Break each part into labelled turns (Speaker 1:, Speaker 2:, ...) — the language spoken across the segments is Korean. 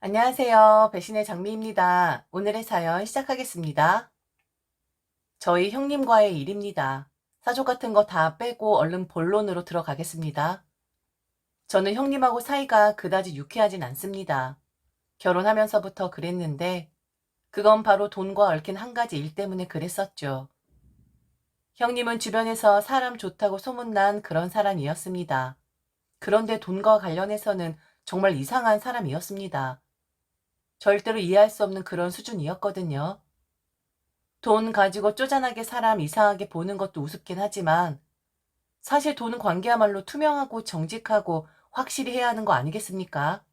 Speaker 1: 안녕하세요. 배신의 장미입니다. 오늘의 사연 시작하겠습니다. 저희 형님과의 일입니다. 사족 같은 거 다 빼고 얼른 본론으로 들어가겠습니다. 저는 형님하고 사이가 그다지 유쾌하진 않습니다. 결혼하면서부터 그랬는데, 그건 바로 돈과 얽힌 한 가지 일 때문에 그랬었죠. 형님은 주변에서 사람 좋다고 소문난 그런 사람이었습니다. 그런데 돈과 관련해서는 정말 이상한 사람이었습니다. 절대로 이해할 수 없는 그런 수준이었거든요. 돈 가지고 쪼잔하게 사람 이상하게 보는 것도 우습긴 하지만 사실 돈은 관계야말로 투명하고 정직하고 확실히 해야 하는 거 아니겠습니까?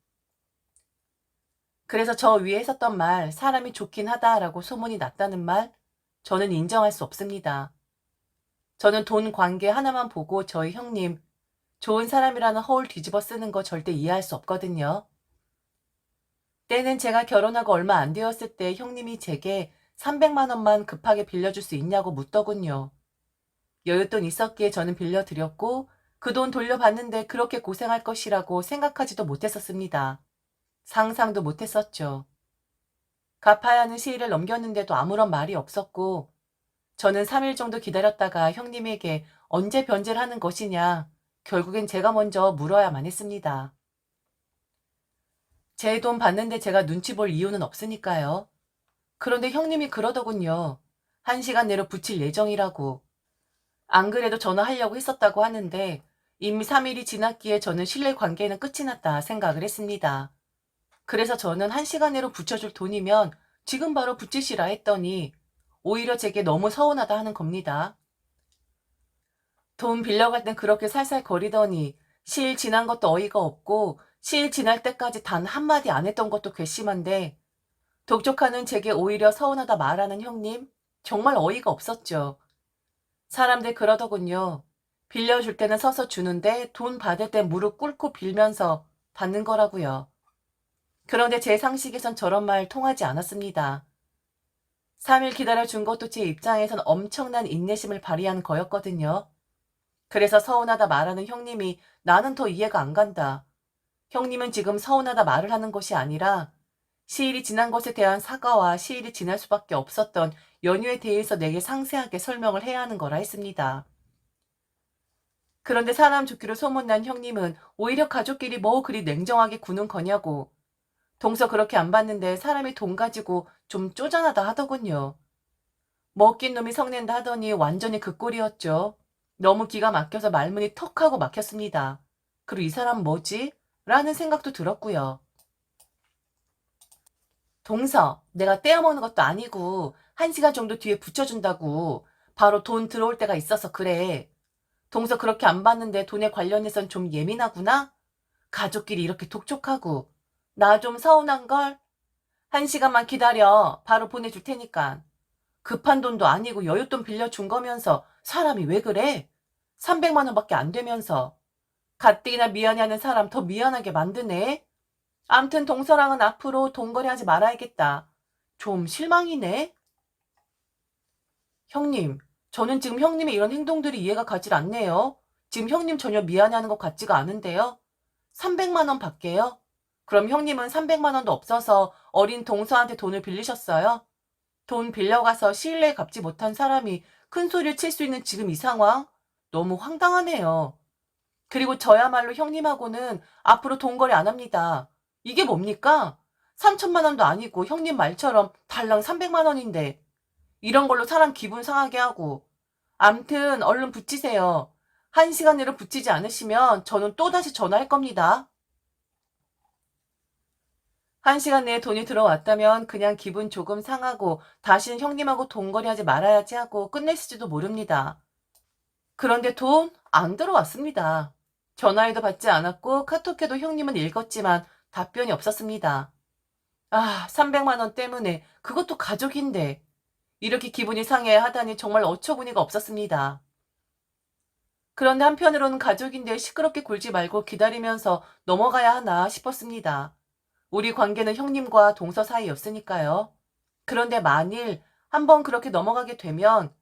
Speaker 1: 그래서 저 위에 했었던 말, 사람이 좋긴 하다라고 소문이 났다는 말, 저는 인정할 수 없습니다. 저는 돈 관계 하나만 보고 저희 형님, 좋은 사람이라는 허울 뒤집어 쓰는 거 절대 이해할 수 없거든요. 때는 제가 결혼하고 얼마 안 되었을 때 형님이 제게 300만 원만 급하게 빌려줄 수 있냐고 묻더군요. 여윳돈 있었기에 저는 빌려드렸고 그 돈 돌려받는데 그렇게 고생할 것이라고 생각하지도 못했었습니다. 상상도 못했었죠. 갚아야 하는 시일을 넘겼는데도 아무런 말이 없었고 저는 3일 정도 기다렸다가 형님에게 언제 변제를 하는 것이냐 결국엔 제가 먼저 물어야만 했습니다. 제 돈 받는데 제가 눈치 볼 이유는 없으니까요. 그런데 형님이 그러더군요. 한 시간 내로 붙일 예정이라고. 안 그래도 전화하려고 했었다고 하는데 이미 3일이 지났기에 저는 신뢰 관계는 끝이 났다 생각을 했습니다. 그래서 저는 한 시간 내로 붙여줄 돈이면 지금 바로 붙이시라 했더니 오히려 제게 너무 서운하다 하는 겁니다. 돈 빌려갈 땐 그렇게 살살 거리더니 시일 지난 것도 어이가 없고 시일 지날 때까지 단 한마디 안 했던 것도 괘씸한데 독촉하는 제게 오히려 서운하다 말하는 형님 정말 어이가 없었죠. 사람들 그러더군요. 빌려줄 때는 서서 주는데 돈 받을 때 무릎 꿇고 빌면서 받는 거라고요. 그런데 제 상식에선 저런 말 통하지 않았습니다. 3일 기다려준 것도 제 입장에선 엄청난 인내심을 발휘한 거였거든요. 그래서 서운하다 말하는 형님이 나는 더 이해가 안 간다. 형님은 지금 서운하다 말을 하는 것이 아니라 시일이 지난 것에 대한 사과와 시일이 지날 수밖에 없었던 연유에 대해서 내게 상세하게 설명을 해야 하는 거라 했습니다. 그런데 사람 좋기로 소문난 형님은 오히려 가족끼리 뭐 그리 냉정하게 구는 거냐고. 동서 그렇게 안 봤는데 사람이 돈 가지고 좀 쪼잔하다 하더군요. 먹긴 놈이 성낸다 하더니 완전히 그 꼴이었죠. 너무 기가 막혀서 말문이 턱 하고 막혔습니다. 그리고 이 사람 뭐지? 라는 생각도 들었고요. 동서, 내가 떼어먹는 것도 아니고 한 시간 정도 뒤에 붙여준다고 바로 돈 들어올 때가 있어서 그래. 동서 그렇게 안 받는데 돈에 관련해선 좀 예민하구나? 가족끼리 이렇게 독촉하고 나 좀 서운한 걸? 한 시간만 기다려. 바로 보내줄 테니까. 급한 돈도 아니고 여윳돈 빌려준 거면서 사람이 왜 그래? 300만 원밖에 안 되면서. 가뜩이나 미안해하는 사람 더 미안하게 만드네. 암튼 동서랑은 앞으로 돈거래 하지 말아야겠다. 좀 실망이네. 형님, 저는 지금 형님의 이런 행동들이 이해가 가질 않네요. 지금 형님 전혀 미안해하는 것 같지가 않은데요. 300만 원 받게요. 그럼 형님은 300만 원도 없어서 어린 동서한테 돈을 빌리셨어요? 돈 빌려가서 시일 내에 갚지 못한 사람이 큰 소리를 칠 수 있는 지금 이 상황? 너무 황당하네요. 그리고 저야말로 형님하고는 앞으로 돈거래 안 합니다. 이게 뭡니까? 3천만 원도 아니고 형님 말처럼 달랑 300만 원인데 이런 걸로 사람 기분 상하게 하고 암튼 얼른 붙이세요. 한 시간 내로 붙이지 않으시면 저는 또다시 전화할 겁니다. 한 시간 내에 돈이 들어왔다면 그냥 기분 조금 상하고 다시는 형님하고 돈거래하지 말아야지 하고 끝냈을지도 모릅니다. 그런데 돈 안 들어왔습니다. 전화해도 받지 않았고 카톡해도 형님은 읽었지만 답변이 없었습니다. 아, 300만 원 때문에 그것도 가족인데 이렇게 기분이 상해야 하다니 정말 어처구니가 없었습니다. 그런데 한편으로는 가족인데 시끄럽게 굴지 말고 기다리면서 넘어가야 하나 싶었습니다. 우리 관계는 형님과 동서 사이였으니까요. 그런데 만일 한번 그렇게 넘어가게 되면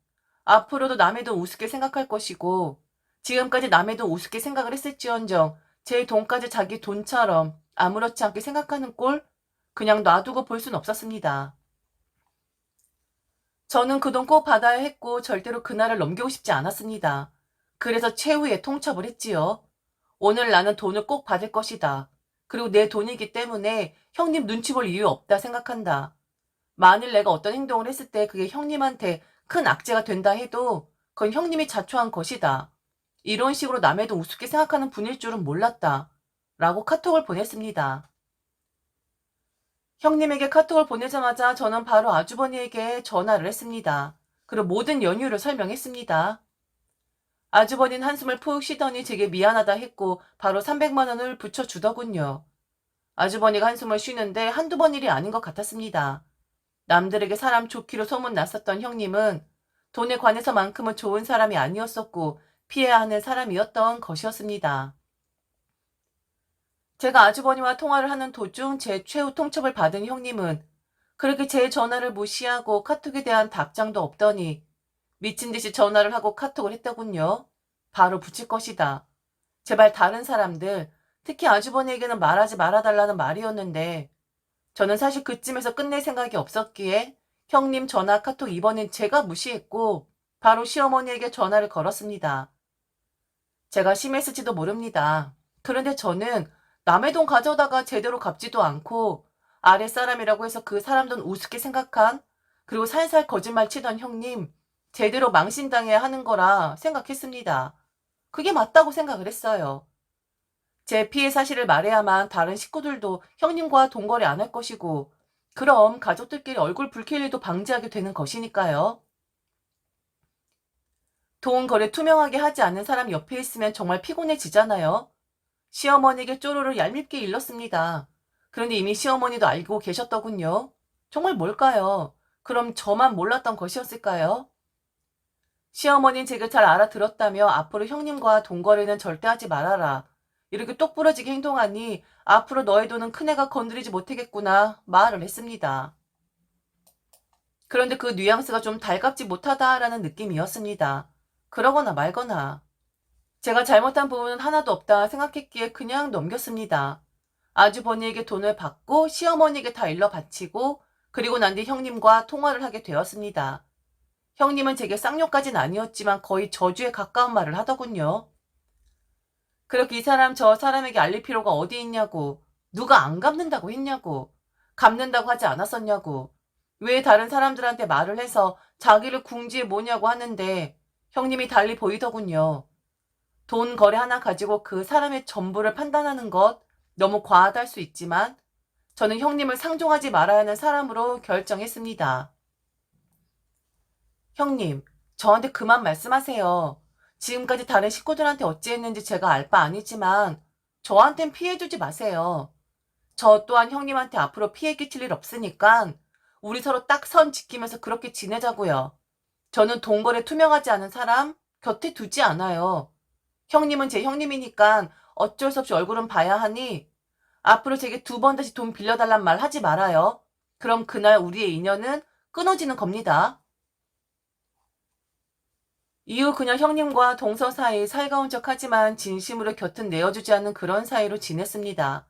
Speaker 1: 앞으로도 남의 돈 우습게 생각할 것이고 지금까지 남의 돈 우습게 생각을 했을지언정 제 돈까지 자기 돈처럼 아무렇지 않게 생각하는 꼴 그냥 놔두고 볼 순 없었습니다. 저는 그 돈 꼭 받아야 했고 절대로 그날을 넘기고 싶지 않았습니다. 그래서 최후의 통첩을 했지요. 오늘 나는 돈을 꼭 받을 것이다. 그리고 내 돈이기 때문에 형님 눈치 볼 이유 없다 생각한다. 만일 내가 어떤 행동을 했을 때 그게 형님한테 큰 악재가 된다 해도 그건 형님이 자초한 것이다. 이런 식으로 남의 돈 우습게 생각하는 분일 줄은 몰랐다. 라고 카톡을 보냈습니다. 형님에게 카톡을 보내자마자 저는 바로 아주버니에게 전화를 했습니다. 그리고 모든 연유를 설명했습니다. 아주버니는 한숨을 푹 쉬더니 제게 미안하다 했고 바로 300만 원을 붙여주더군요. 아주버니가 한숨을 쉬는데 한두 번 일이 아닌 것 같았습니다. 남들에게 사람 좋기로 소문났었던 형님은 돈에 관해서만큼은 좋은 사람이 아니었었고 피해야 하는 사람이었던 것이었습니다. 제가 아주버니와 통화를 하는 도중 제 최후 통첩을 받은 형님은 그렇게 제 전화를 무시하고 카톡에 대한 답장도 없더니 미친 듯이 전화를 하고 카톡을 했더군요. 바로 붙일 것이다. 제발 다른 사람들, 특히 아주버니에게는 말하지 말아달라는 말이었는데 저는 사실 그쯤에서 끝낼 생각이 없었기에 형님 전화 카톡 이번엔 제가 무시했고 바로 시어머니에게 전화를 걸었습니다. 제가 심했을지도 모릅니다. 그런데 저는 남의 돈 가져다가 제대로 갚지도 않고 아랫사람이라고 해서 그 사람 돈 우습게 생각한 그리고 살살 거짓말 치던 형님 제대로 망신당해야 하는 거라 생각했습니다. 그게 맞다고 생각을 했어요. 제 피해 사실을 말해야만 다른 식구들도 형님과 동거래 안 할 것이고 그럼 가족들끼리 얼굴 붉힐 일도 방지하게 되는 것이니까요. 돈 거래 투명하게 하지 않는 사람 옆에 있으면 정말 피곤해지잖아요. 시어머니에게 쪼로를 얄밉게 일렀습니다. 그런데 이미 시어머니도 알고 계셨더군요. 정말 뭘까요? 그럼 저만 몰랐던 것이었을까요? 시어머니는 제가 잘 알아들었다며 앞으로 형님과 동거래는 절대 하지 말아라. 이렇게 똑부러지게 행동하니 앞으로 너의 돈은 큰애가 건드리지 못하겠구나 말을 했습니다. 그런데 그 뉘앙스가 좀 달갑지 못하다라는 느낌이었습니다. 그러거나 말거나. 제가 잘못한 부분은 하나도 없다 생각했기에 그냥 넘겼습니다. 아주버니에게 돈을 받고 시어머니에게 다 일러 바치고 그리고 난 뒤 형님과 통화를 하게 되었습니다. 형님은 제게 쌍욕까진 아니었지만 거의 저주에 가까운 말을 하더군요. 그렇게 이 사람 저 사람에게 알릴 필요가 어디 있냐고 누가 안 갚는다고 했냐고 갚는다고 하지 않았었냐고 왜 다른 사람들한테 말을 해서 자기를 궁지에 뭐냐고 하는데 형님이 달리 보이더군요. 돈 거래 하나 가지고 그 사람의 전부를 판단하는 것 너무 과하다 할수 있지만 저는 형님을 상종하지 말아야 하는 사람으로 결정했습니다. 형님, 저한테 그만 말씀하세요. 지금까지 다른 식구들한테 어찌했는지 제가 알 바 아니지만 저한텐 피해주지 마세요. 저 또한 형님한테 앞으로 피해 끼칠 일 없으니까 우리 서로 딱 선 지키면서 그렇게 지내자고요. 저는 동거래 투명하지 않은 사람 곁에 두지 않아요. 형님은 제 형님이니까 어쩔 수 없이 얼굴은 봐야 하니 앞으로 제게 두 번 다시 돈 빌려달란 말 하지 말아요. 그럼 그날 우리의 인연은 끊어지는 겁니다. 이후 그냥 형님과 동서 사이 살가운 척 하지만 진심으로 곁은 내어주지 않는 그런 사이로 지냈습니다.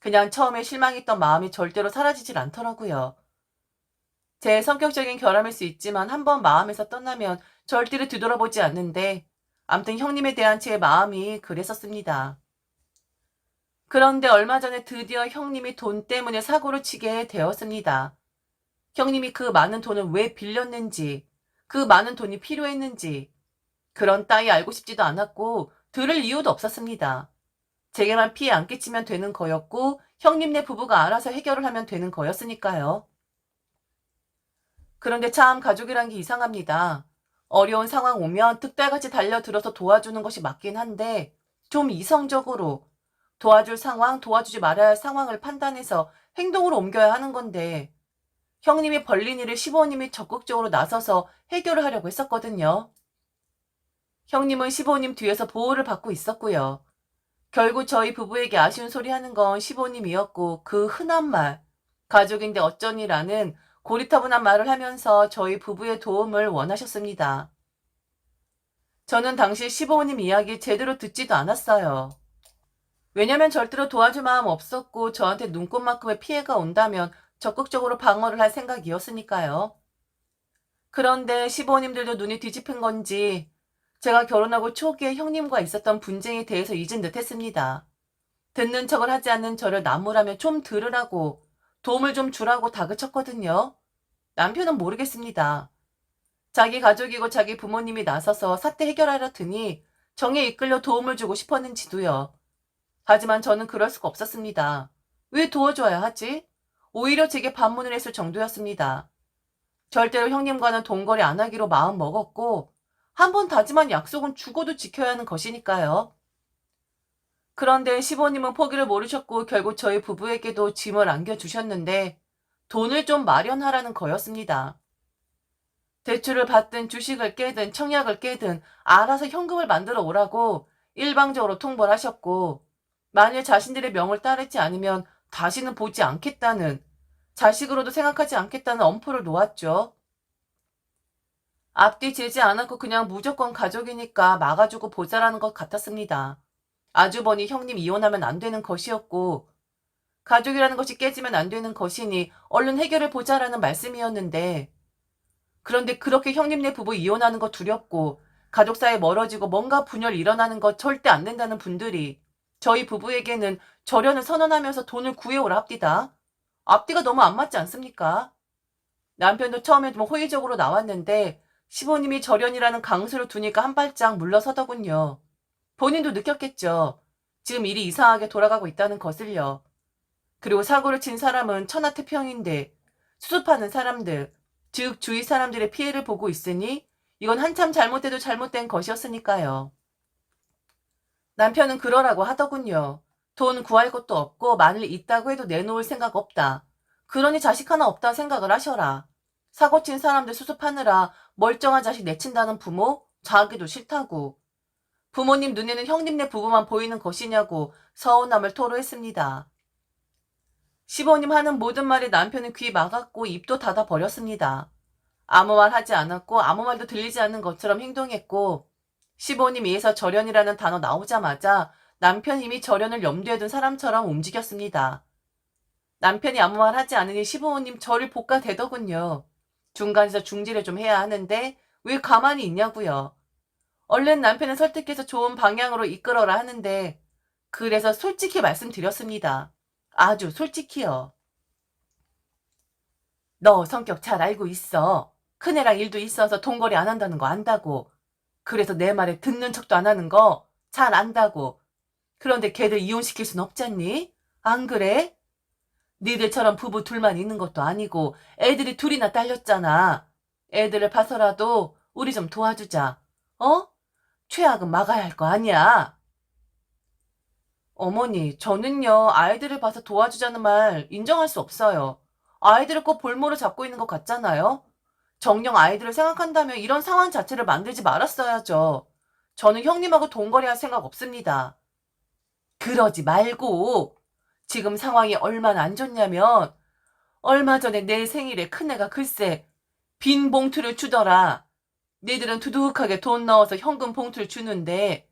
Speaker 1: 그냥 처음에 실망했던 마음이 절대로 사라지질 않더라고요. 제 성격적인 결함일 수 있지만 한번 마음에서 떠나면 절대로 뒤돌아보지 않는데 암튼 형님에 대한 제 마음이 그랬었습니다. 그런데 얼마 전에 드디어 형님이 돈 때문에 사고를 치게 되었습니다. 형님이 그 많은 돈을 왜 빌렸는지, 그 많은 돈이 필요했는지, 그런 따위 알고 싶지도 않았고, 들을 이유도 없었습니다. 제게만 피해 안 끼치면 되는 거였고, 형님네 부부가 알아서 해결을 하면 되는 거였으니까요. 그런데 참 가족이란 게 이상합니다. 어려운 상황 오면 특달같이 달려들어서 도와주는 것이 맞긴 한데, 좀 이성적으로 도와줄 상황, 도와주지 말아야 할 상황을 판단해서 행동으로 옮겨야 하는 건데, 형님이 벌린 일을 시부모님이 적극적으로 나서서 해결을 하려고 했었거든요. 형님은 시부모님 뒤에서 보호를 받고 있었고요. 결국 저희 부부에게 아쉬운 소리 하는 건 시부모님이었고 그 흔한 말, 가족인데 어쩌니라는 고리타분한 말을 하면서 저희 부부의 도움을 원하셨습니다. 저는 당시 시부모님 이야기 제대로 듣지도 않았어요. 왜냐면 절대로 도와줄 마음 없었고 저한테 눈꽃만큼의 피해가 온다면 적극적으로 방어를 할 생각이었으니까요. 그런데 시부모님들도 눈이 뒤집힌 건지 제가 결혼하고 초기에 형님과 있었던 분쟁에 대해서 잊은 듯 했습니다. 듣는 척을 하지 않는 저를 나무라며 좀 들으라고 도움을 좀 주라고 다그쳤거든요. 남편은 모르겠습니다. 자기 가족이고 자기 부모님이 나서서 사태 해결하려 드니 정에 이끌려 도움을 주고 싶었는지도요. 하지만 저는 그럴 수가 없었습니다. 왜 도와줘야 하지? 오히려 제게 반문을 했을 정도였습니다. 절대로 형님과는 동거리 안 하기로 마음 먹었고 한 번 다짐한 약속은 죽어도 지켜야 하는 것이니까요. 그런데 시부님은 포기를 모르셨고 결국 저희 부부에게도 짐을 안겨주셨는데 돈을 좀 마련하라는 거였습니다. 대출을 받든 주식을 깨든 청약을 깨든 알아서 현금을 만들어 오라고 일방적으로 통보를 하셨고 만일 자신들의 명을 따르지 않으면 다시는 보지 않겠다는 자식으로도 생각하지 않겠다는 엄포를 놓았죠. 앞뒤 재지 않았고 그냥 무조건 가족이니까 막아주고 보자라는 것 같았습니다. 아주버니 형님 이혼하면 안 되는 것이었고 가족이라는 것이 깨지면 안 되는 것이니 얼른 해결을 보자라는 말씀이었는데 그런데 그렇게 형님네 부부 이혼하는 거 두렵고 가족 사이 멀어지고 뭔가 분열 일어나는 거 절대 안 된다는 분들이 저희 부부에게는 절연을 선언하면서 돈을 구해오라 합디다. 앞뒤가 너무 안 맞지 않습니까? 남편도 처음에 좀 호의적으로 나왔는데 시부님이 절연이라는 강수를 두니까 한 발짝 물러서더군요. 본인도 느꼈겠죠. 지금 일이 이상하게 돌아가고 있다는 것을요. 그리고 사고를 친 사람은 천하태평인데 수습하는 사람들, 즉 주위 사람들의 피해를 보고 있으니 이건 한참 잘못돼도 잘못된 것이었으니까요. 남편은 그러라고 하더군요. 돈 구할 것도 없고 만일 있다고 해도 내놓을 생각 없다. 그러니 자식 하나 없다 생각을 하셔라. 사고 친 사람들 수습하느라 멀쩡한 자식 내친다는 부모 자기도 싫다고. 부모님 눈에는 형님네 부부만 보이는 것이냐고 서운함을 토로했습니다. 시부모님 하는 모든 말에 남편은 귀 막았고 입도 닫아 버렸습니다. 아무 말 하지 않았고 아무 말도 들리지 않는 것처럼 행동했고 시부모님 이에서 절연이라는 단어 나오자마자 남편 이미 절연을 염두에 둔 사람처럼 움직였습니다. 남편이 아무 말 하지 않으니 시부모님 저를 볶아대더군요. 중간에서 중지를 좀 해야 하는데 왜 가만히 있냐고요. 얼른 남편을 설득해서 좋은 방향으로 이끌어라 하는데 그래서 솔직히 말씀드렸습니다. 아주 솔직히요. 너 성격 잘 알고 있어. 큰애랑 일도 있어서 돈거리 안 한다는 거 안다고. 그래서 내 말에 듣는 척도 안 하는 거 잘 안다고. 그런데 걔들 이혼시킬 순 없잖니? 안 그래? 니들처럼 부부 둘만 있는 것도 아니고 애들이 둘이나 딸렸잖아. 애들을 봐서라도 우리 좀 도와주자. 어? 최악은 막아야 할 거 아니야. 어머니, 저는요, 아이들을 봐서 도와주자는 말 인정할 수 없어요. 아이들을 꼭 볼모로 잡고 있는 것 같잖아요? 정녕 아이들을 생각한다면 이런 상황 자체를 만들지 말았어야죠. 저는 형님하고 동거리 할 생각 없습니다. 그러지 말고, 지금 상황이 얼마나 안 좋냐면, 얼마 전에 내 생일에 큰애가 글쎄, 빈 봉투를 주더라. 니들은 두둑하게 돈 넣어서 현금 봉투를 주는데,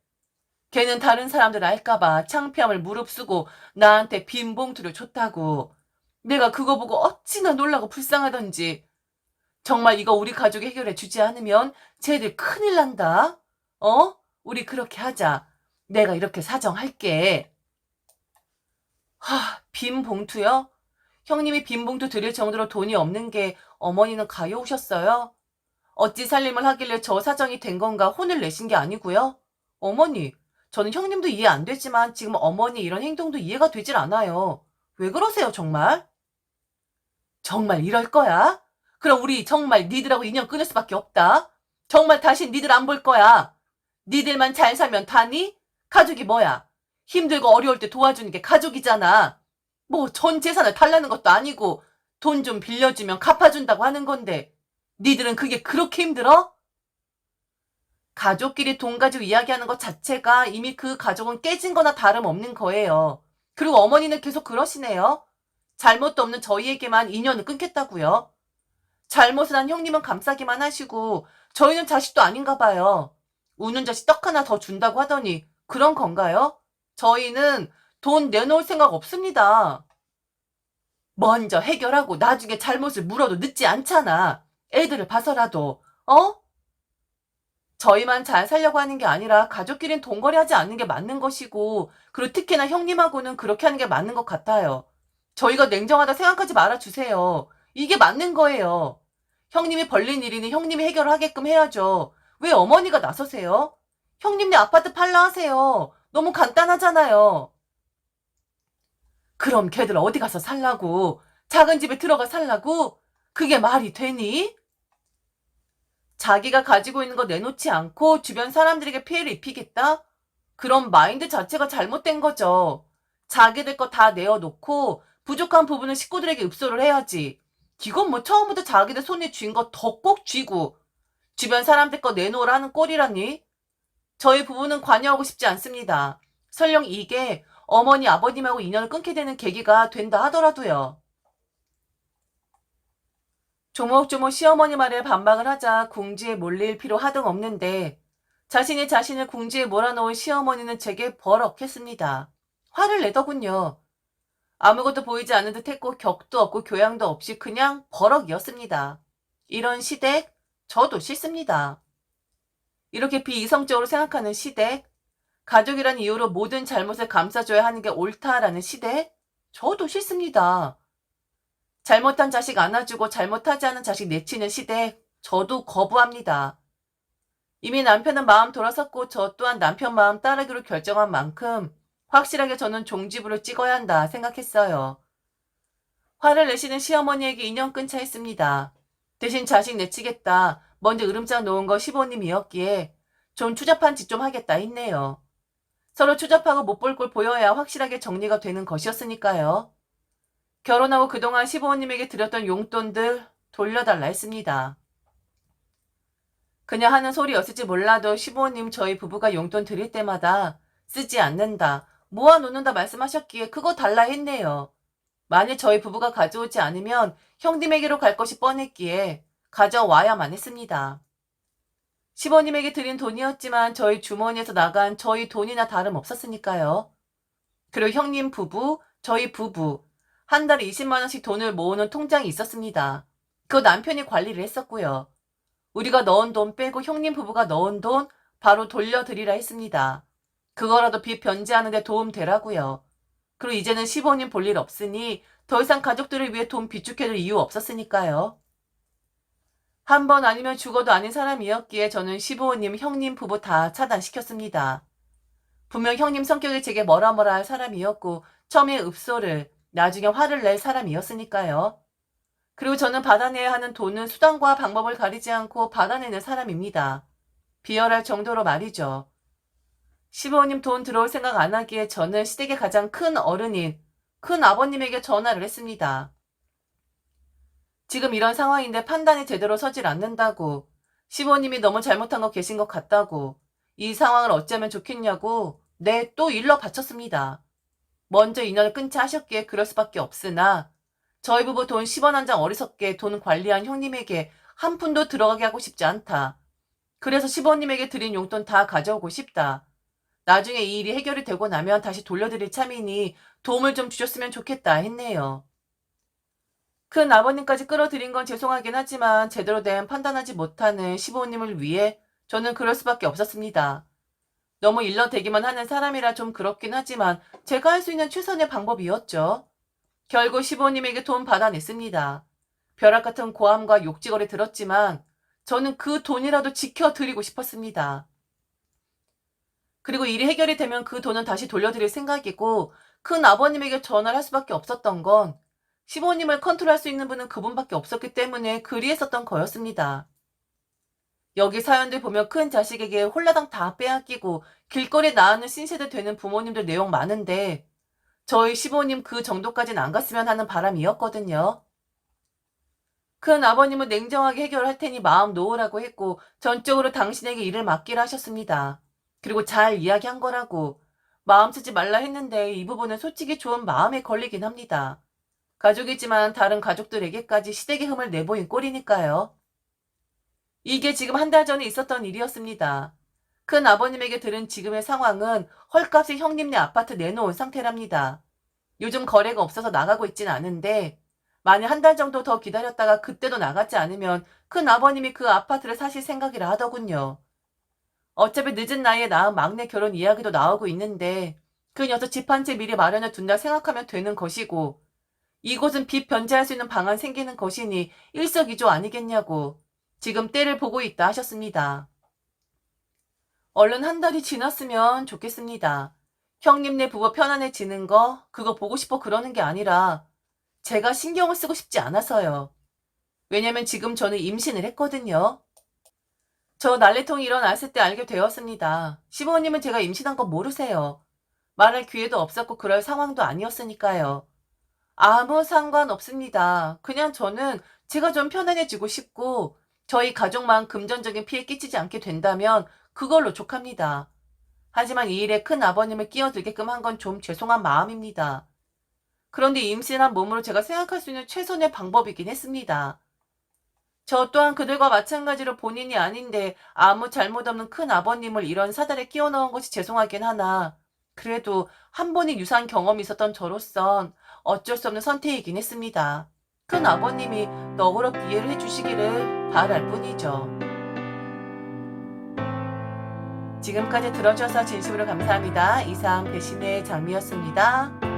Speaker 1: 걔는 다른 사람들 알까봐 창피함을 무릅쓰고 나한테 빈 봉투를 줬다고. 내가 그거 보고 어찌나 놀라고 불쌍하던지. 정말 이거 우리 가족이 해결해 주지 않으면 쟤들 큰일 난다. 어? 우리 그렇게 하자. 내가 이렇게 사정할게. 하, 빈 봉투요? 형님이 빈 봉투 드릴 정도로 돈이 없는 게 어머니는 가여우셨어요? 어찌 살림을 하길래 저 사정이 된 건가 혼을 내신 게 아니고요? 어머니, 저는 형님도 이해 안 되지만 지금 어머니 이런 행동도 이해가 되질 않아요. 왜 그러세요, 정말? 정말 이럴 거야? 그럼 우리 정말 니들하고 인연 끊을 수밖에 없다. 정말 다시 니들 안 볼 거야. 니들만 잘 살면 다니? 가족이 뭐야? 힘들고 어려울 때 도와주는 게 가족이잖아. 뭐 전 재산을 달라는 것도 아니고 돈 좀 빌려주면 갚아준다고 하는 건데 니들은 그게 그렇게 힘들어? 가족끼리 돈 가지고 이야기하는 것 자체가 이미 그 가족은 깨진 거나 다름없는 거예요. 그리고 어머니는 계속 그러시네요. 잘못도 없는 저희에게만 인연을 끊겠다고요. 잘못을 한 형님은 감싸기만 하시고 저희는 자식도 아닌가 봐요. 우는 자식 떡 하나 더 준다고 하더니 그런 건가요? 저희는 돈 내놓을 생각 없습니다. 먼저 해결하고 나중에 잘못을 물어도 늦지 않잖아. 애들을 봐서라도, 어? 저희만 잘 살려고 하는 게 아니라 가족끼린 돈벌이 하지 않는 게 맞는 것이고, 그리고 특히나 형님하고는 그렇게 하는 게 맞는 것 같아요. 저희가 냉정하다 생각하지 말아주세요. 이게 맞는 거예요. 형님이 벌린 일이니 형님이 해결하게끔 해야죠. 왜 어머니가 나서세요? 형님네 아파트 팔라 하세요. 너무 간단하잖아요. 그럼 걔들 어디 가서 살라고? 작은 집에 들어가 살라고? 그게 말이 되니? 자기가 가지고 있는 거 내놓지 않고 주변 사람들에게 피해를 입히겠다? 그런 마인드 자체가 잘못된 거죠. 자기들 거 다 내어놓고 부족한 부분은 식구들에게 읍소를 해야지. 이건 뭐 처음부터 자기들 손에 쥔 거 더 꼭 쥐고 주변 사람들 거 내놓으라는 꼴이라니? 저희 부부는 관여하고 싶지 않습니다. 설령 이게 어머니 아버님하고 인연을 끊게 되는 계기가 된다 하더라도요. 조목조목 시어머니 말에 반박을 하자 궁지에 몰릴 필요 하등 없는데 자신이 자신을 궁지에 몰아넣은 시어머니는 제게 버럭했습니다. 화를 내더군요. 아무것도 보이지 않는 듯 했고 격도 없고 교양도 없이 그냥 버럭이었습니다. 이런 시댁 저도 싫습니다. 이렇게 비이성적으로 생각하는 시댁 가족이란 이유로 모든 잘못을 감싸줘야 하는 게 옳다라는 시대? 저도 싫습니다. 잘못한 자식 안아주고 잘못하지 않은 자식 내치는 시대? 저도 거부합니다. 이미 남편은 마음 돌아섰고 저 또한 남편 마음 따르기로 결정한 만큼 확실하게 저는 종지부를 찍어야 한다 생각했어요. 화를 내시는 시어머니에게 인연 끊자 했습니다. 대신 자식 내치겠다. 먼저 으름장 놓은 거 시보님이었기에 좀 추잡한 짓 좀 하겠다 했네요. 서로 추잡하고 못볼걸 보여야 확실하게 정리가 되는 것이었으니까요. 결혼하고 그동안 시부모님에게 드렸던 용돈들 돌려달라 했습니다. 그냥 하는 소리였을지 몰라도 시부모님 저희 부부가 용돈 드릴 때마다 쓰지 않는다, 모아놓는다 말씀하셨기에 그거 달라 했네요. 만일 저희 부부가 가져오지 않으면 형님에게로 갈 것이 뻔했기에 가져와야만 했습니다. 시버님에게 드린 돈이었지만 저희 주머니에서 나간 저희 돈이나 다름 없었으니까요. 그리고 형님 부부, 저희 부부, 한 달에 20만원씩 돈을 모으는 통장이 있었습니다. 그 남편이 관리를 했었고요. 우리가 넣은 돈 빼고 형님 부부가 넣은 돈 바로 돌려드리라 했습니다. 그거라도 빚 변제하는데 도움 되라고요. 그리고 이제는 시부모님 볼일 없으니 더 이상 가족들을 위해 돈 비축해줄 이유 없었으니까요. 한 번 아니면 죽어도 아닌 사람이었기에 저는 시부모님, 형님 부부 다 차단시켰습니다. 분명 형님 성격이 제게 뭐라 뭐라 할 사람이었고 처음에 읍소를 나중에 화를 낼 사람이었으니까요. 그리고 저는 받아내야 하는 돈은 수단과 방법을 가리지 않고 받아내는 사람입니다. 비열할 정도로 말이죠. 시부모님 돈 들어올 생각 안 하기에 저는 시댁의 가장 큰 어른인 큰 아버님에게 전화를 했습니다. 지금 이런 상황인데 판단이 제대로 서질 않는다고 시부모님이 너무 잘못한 거 계신 것 같다고 이 상황을 어찌하면 좋겠냐고 네 또 일러 바쳤습니다. 먼저 인연을 끊자 하셨기에 그럴 수밖에 없으나 저희 부부 돈 10원 한 장 어리석게 돈 관리한 형님에게 한 푼도 들어가게 하고 싶지 않다. 그래서 시부모님에게 드린 용돈 다 가져오고 싶다. 나중에 이 일이 해결이 되고 나면 다시 돌려드릴 참이니 도움을 좀 주셨으면 좋겠다 했네요. 큰 아버님까지 끌어들인 건 죄송하긴 하지만 제대로 된 판단하지 못하는 시부모님을 위해 저는 그럴 수밖에 없었습니다. 너무 일러대기만 하는 사람이라 좀 그렇긴 하지만 제가 할 수 있는 최선의 방법이었죠. 결국 시부모님에게 돈 받아냈습니다. 벼락 같은 고함과 욕지거리 들었지만 저는 그 돈이라도 지켜드리고 싶었습니다. 그리고 일이 해결이 되면 그 돈은 다시 돌려드릴 생각이고 큰 아버님에게 전화를 할 수밖에 없었던 건 시부모님을 컨트롤할 수 있는 분은 그분밖에 없었기 때문에 그리 했었던 거였습니다. 여기 사연들 보면 큰 자식에게 홀라당 다 빼앗기고 길거리에 나오는 신세대 되는 부모님들 내용 많은데 저희 시부모님 그 정도까지는 안 갔으면 하는 바람이었거든요. 큰 아버님은 냉정하게 해결할 테니 마음 놓으라고 했고 전적으로 당신에게 일을 맡기라 하셨습니다. 그리고 잘 이야기한 거라고 마음 쓰지 말라 했는데 이 부분은 솔직히 좋은 마음에 걸리긴 합니다. 가족이지만 다른 가족들에게까지 시댁의 흠을 내보인 꼴이니까요. 이게 지금 한 달 전에 있었던 일이었습니다. 큰 아버님에게 들은 지금의 상황은 헐값에 형님네 아파트 내놓은 상태랍니다. 요즘 거래가 없어서 나가고 있진 않은데 만약 한 달 정도 더 기다렸다가 그때도 나가지 않으면 큰 아버님이 그 아파트를 사실 생각이라 하더군요. 어차피 늦은 나이에 낳은 막내 결혼 이야기도 나오고 있는데 그 녀석 집 한 채 미리 마련해 둔다 생각하면 되는 것이고 이곳은 빚 변제할 수 있는 방안 생기는 것이니 일석이조 아니겠냐고 지금 때를 보고 있다 하셨습니다. 얼른 한 달이 지났으면 좋겠습니다. 형님네 부부 편안해지는 거 그거 보고 싶어 그러는 게 아니라 제가 신경을 쓰고 싶지 않아서요. 왜냐면 지금 저는 임신을 했거든요. 저 난리통이 일어났을 때 알게 되었습니다. 시부모님은 제가 임신한 거 모르세요. 말할 기회도 없었고 그럴 상황도 아니었으니까요. 아무 상관 없습니다. 그냥 저는 제가 좀 편안해지고 싶고 저희 가족만 금전적인 피해 끼치지 않게 된다면 그걸로 족합니다. 하지만 이 일에 큰 아버님을 끼어들게끔 한 건 좀 죄송한 마음입니다. 그런데 임신한 몸으로 제가 생각할 수 있는 최선의 방법이긴 했습니다. 저 또한 그들과 마찬가지로 본인이 아닌데 아무 잘못 없는 큰 아버님을 이런 사달에 끼워 넣은 것이 죄송하긴 하나 그래도 한 번의 유사한 경험이 있었던 저로선 어쩔 수 없는 선택이긴 했습니다. 큰 아버님이 너그럽게 이해를 해주시기를 바랄 뿐이죠. 지금까지 들어주셔서 진심으로 감사합니다. 이상 배신의 장미였습니다.